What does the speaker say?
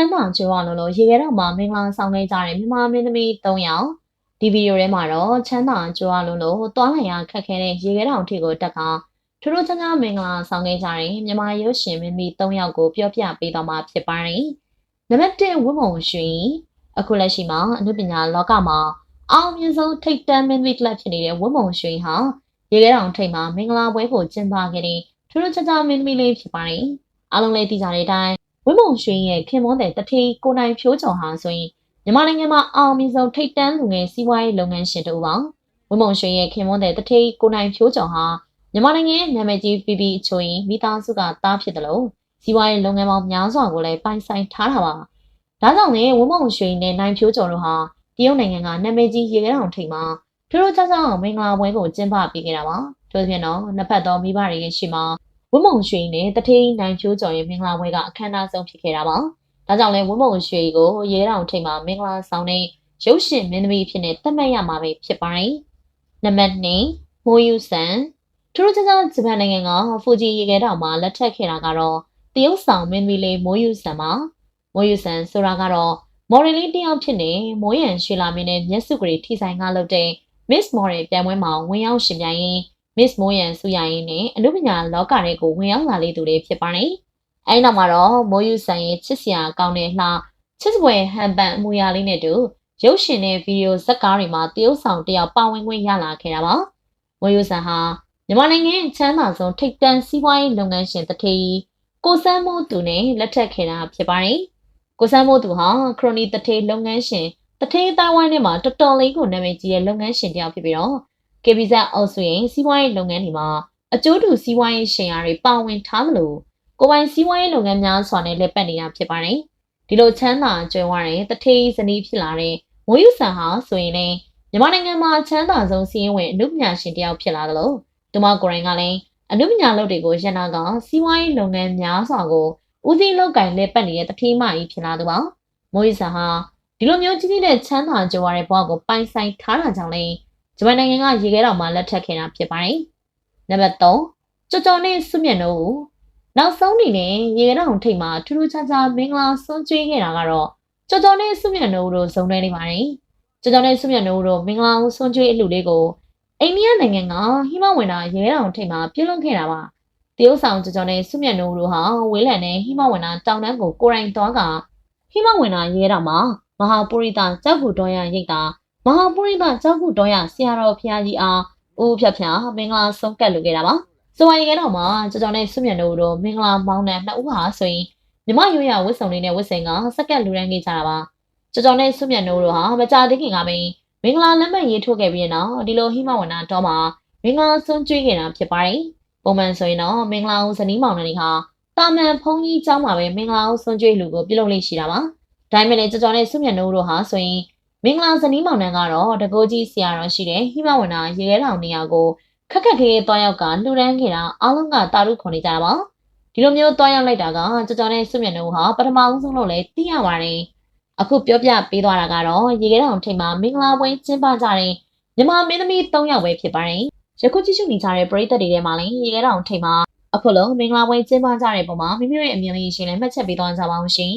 မ်းသာကြွားလို့လို့ရေခဲတော့မှာမင်္ဂလာဆောင်ခဲ့ကြတဲ့မြန်မာမင်းသမီး၃ယောက်ဒီဗီဒီယိုထဲမှာတော့ချမ်းသာကြွားလို့လို့သွားလိုက်ရခက်ခဲတဲ့ရေခဲတောင်ထိကိုတက်ကထူးထူးခြားခြားမင်္ဂလာဆောင်ခဲ့ကြတဲ့မြန်မာရုပ်ရှင်မင်းသမီး၃ယောက်ကိုပြောပြပေးတော့မှာဖြစ်ပါတယ်။နံပါတ်1ဝတ်မုံရွှင်အခုလက်ရှိမှာအနုပညာလောကမှာအောင်မြင်ဆုံးထိပ်တန်းမင်းသမီးတစ်လက်ဖြစ်နေတဲ့ဝတ်မုံရွှင်ဟာရေခဲတောင်ထိပ်မှာမင်္ဂလာပွဲကိုကျင်းပခဲ့တဲ့ထူးထူးခြားခြားမင်းသမီးလေးဖြစ်ပါတယ်။အားလုံးလည်းသိကြတဲ့အတိုင်း ဝင်းမုံရွှင်ရဲ့ခင်မွန်းတဲ့တထေးကိုနိုင်ဖြိုးကျော်ဟာဆိုရင်မြန်မာနိုင်ငံမှာအောင်မြင်ဆုံးထိပ်တန်းလူငယ်စီးပွားရေးလုပ်ငန်းရှင်တူပါဝင်းမုံရွှင်ရဲ့ခင်မွန်းတဲ့တထေးကိုနိုင်ဖြိုးကျော်ဟာမြန်မာနိုင်ငံရဲ့နာမည်ကြီးပြည်ပြည်ချိုရင်မိသားစုကသားဖြစ်တယ်လို့စီးပွားရေးလုပ်ငန်းပေါင်းများစွာကိုလည်းပိုင်ဆိုင်ထားတာပါဒါကြောင့်လည်းဝင်းမုံရွှင်နဲ့နိုင်ဖြိုးကျော်တို့ဟာတရုတ်နိုင်ငံကနာမည်ကြီးရေခဲတောင်ထိပ်မှာထူးထူးခြားခြားမင်္ဂလာပွဲကိုကျင်းပပေးခဲ့တာပါထို့ပြင်တော့နှစ်ဖက်သောမိဘတွေရဲ့ရှိမှာ ဝင်းမုံရွှေနဲ့တထေးနိုင်ချိုးကျော်ရဲ့မင်္ဂလာပွဲကအခမ်းအနားဆုံးဖြစ်ခဲ့တာပါ။ဒါကြောင့်လဲဝင်းမုံရွှေကိုရဲတောင်ထိပ်မှာမင်္ဂလာဆောင်တဲ့ရုပ်ရှင်မင်းသမီးဖြစ်နေသတ်မှတ်ရမှာပဲဖြစ်ပါတယ်။နံပါတ်2မိုးယူဆန်ထူးထူးခြားခြားဂျပန်နိုင်ငံကဖူဂျီရေခဲတောင်မှာလက်ထပ်ခဲ့တာကတော့တရုတ်ဆောင်မင်းသမီးလေးမိုးယူဆန်ပါ။မိုးယူဆန်ဆိုတာကတော့မော်ဒယ်လေးတစ်ယောက်ဖြစ်နေမိုးရန်ရွှေလာမင်းနဲ့မျက်စုကလေးထိဆိုင်ကလုပ်တဲ့ Miss Model ပြိုင်ပွဲမှာဝင်ရောက်ရှင်ပြိုင်ရင်း Miss မိုးရန်စုရရင်နဲ့အနုပညာလောကတွေကိုဝင်ရောက်လာလေးသူတွေဖြစ်ပါတယ်။အဲဒီနောက်မှာတော့မိုးယူဆန်ရဲ့ချစ်စရာကောင်းတဲ့လှချစ်စပွဲဟန်ပန်အမူအရာလေးနဲ့တူရုပ်ရှင်နဲ့ဗီဒီယိုဇာတ်ကားတွေမှာတရုတ်ဆောင်တယောက်ပါဝင်ခွင့်ရလာခဲ့တာပါ။မိုးယူဆန်ဟာမြန်မာနိုင်ငံရဲ့ချမ်းသာဆုံးထိပ်တန်းစီးပွားရေးလုပ်ငန်းရှင်တစ်ထည်ကိုစမ်းမိုးသူနဲ့လက်ထပ်ခဲ့တာဖြစ်ပါတယ်။ကိုစမ်းမိုးသူဟာခရိုနီတစ်ထည်လုပ်ငန်းရှင်တစ်ထည်တိုင်ဝမ်ထဲမှာတော်တော်လေးကိုနာမည်ကြီးတဲ့လုပ်ငန်းရှင်တစ်ယောက်ဖြစ်ပြီးတော့ KBZ အုပ်စုရဲ့စီးပွားရေးလုပ်ငန်းတွေမှာအကျိုးတူစီးပွားရေးရှင်ယာတွေပါဝင်ထားသလိုကိုပိုင်စီးပွားရေးလုပ်ငန်းများစွာနဲ့လက်ပတ်နေတာဖြစ်ပါတယ်။ဒီလိုချမ်းသာကြွယ်ဝတဲ့တထေးဇနီးဖြစ်လာတဲ့မိုးယူဆန်ဟာဆိုရင်လည်းမြန်မာနိုင်ငံမှာချမ်းသာဆုံးစီးရင်ဝင်အနုပညာရှင်တစ်ယောက်ဖြစ်လာသလိုသူမကိုယ်တိုင်ကလည်းအနုပညာလုပ်တွေကိုရန်နာကစီးပွားရေးလုပ်ငန်းများစွာကိုဦးစီးလုပ်ကင်လက်ပတ်နေတဲ့တထေးမကြီးဖြစ်လာသူပါ။မိုးယူဆန်ဟာဒီလိုမျိုးကြီးကြီးတဲ့ချမ်းသာကြွယ်ဝတဲ့ဘဝကိုပိုင်ဆိုင်ထားတာကြောင့်လည်း ဂျပန်နိုင်ငံကရေခဲတောင်မှာလက်ထပ်ခဲ့တာဖြစ်ပါတယ်။နံပါတ်3ကြော်ကြော်နဲ့စွမြတ်တို့နောက်ဆုံးအနေနဲ့ရေခဲတောင်ထိပ်မှာထူးထူးခြားခြားမင်္ဂလာဆွန်းကျွေးခဲ့တာကတော့ကြော်ကြော်နဲ့စွမြတ်တို့တို့ဇုံတွဲနေပါတယ်။ကြော်ကြော်နဲ့စွမြတ်တို့တို့မင်္ဂလာဆွန်းကျွေးအလူလေးကိုအိန္ဒိယနိုင်ငံကဟိမဝန္တာရေခဲတောင်ထိပ်မှာပြုလုပ်ခဲ့တာပါ။တရုတ်ဆောင်ကြော်ကြော်နဲ့စွမြတ်တို့တို့ဟာဝေးလံနဲ့ဟိမဝန္တာတောင်တန်းကိုကိုယ်တိုင်သွားကဟိမဝန္တာရေခဲတောင်မှာမဟာပုရိသကြောက်ကူတော်ရရိတ်တာ မဟာပုရိသကျောက်ခုတော်ရဆရာတော်ဖျားကြီးအားဦးဖြတ်ဖြာမင်္ဂလာဆုံးကတ်လုပ်ခဲ့တာပါ။စဝိုင်းရဲတော်မှာကြောင်ကြောင်နဲ့စွမြတ်တို့တို့မင်္ဂလာမောင်းတဲ့နှစ်ဦးဟာဆိုရင်မြမရွရဝတ်စုံလေးနဲ့ဝတ်စင်ကစက်ကတ်လူရန်ခဲ့ကြတာပါ။ကြောင်ကြောင်နဲ့စွမြတ်တို့တို့ဟာမကြသေးခင်ကပင်မင်္ဂလာလက်မှတ်ရေးထိုးခဲ့ပြီးနောက်ဒီလိုဟိမဝန္တာတော်မှာမင်္ဂလာဆုံးကျွေးခဲ့တာဖြစ်ပါတယ်။ပုံမှန်ဆိုရင်တော့မင်္ဂလာဦးဇနီးမောင်နှံတွေဟာတာမန်ဖုန်းကြီးเจ้าမှာပဲမင်္ဂလာဦးဆုံးကျွေးလူကိုပြုလုပ်လိမ့်ရှိတာပါ။ဒါပေမဲ့လည်းကြောင်ကြောင်နဲ့စွမြတ်တို့တို့ဟာဆိုရင် မင်္ဂလာဇနီးမောင်နှံကတော့တကိုးကြီးဆရာတော်ရှိတဲ့ဟိမဝန္တာရေခဲထောင်နေရာကိုခက်ခက်ခဲခဲတွားရောက်ကလှူဒန်းခဲ့တာအားလုံးကတာရုခွန်နေကြတာပါဒီလိုမျိုးတွားရောက်လိုက်တာကကြောကြောနဲ့စွမြတ်တို့ဟာပထမဆုံးလို့လည်းသိရပါတယ်အခုပြောပြပေးသွားတာကတော့ရေခဲထောင်ထိပ်မှာမင်္ဂလာပွဲကျင်းပကြတဲ့မြန်မာမင်းသမီး၃ယောက်ပဲဖြစ်ပါတယ်ယခုကြည့်ရှုနေကြတဲ့ပရိသတ်တွေထဲမှာလည်းရေခဲထောင်ထိပ်မှာအခုလုံးမင်္ဂလာပွဲကျင်းပကြတဲ့ပုံမှာမိမိရဲ့အမြင်လေးရှင်လည်းမှတ်ချက်ပေးသွားကြပါအောင်ရှင်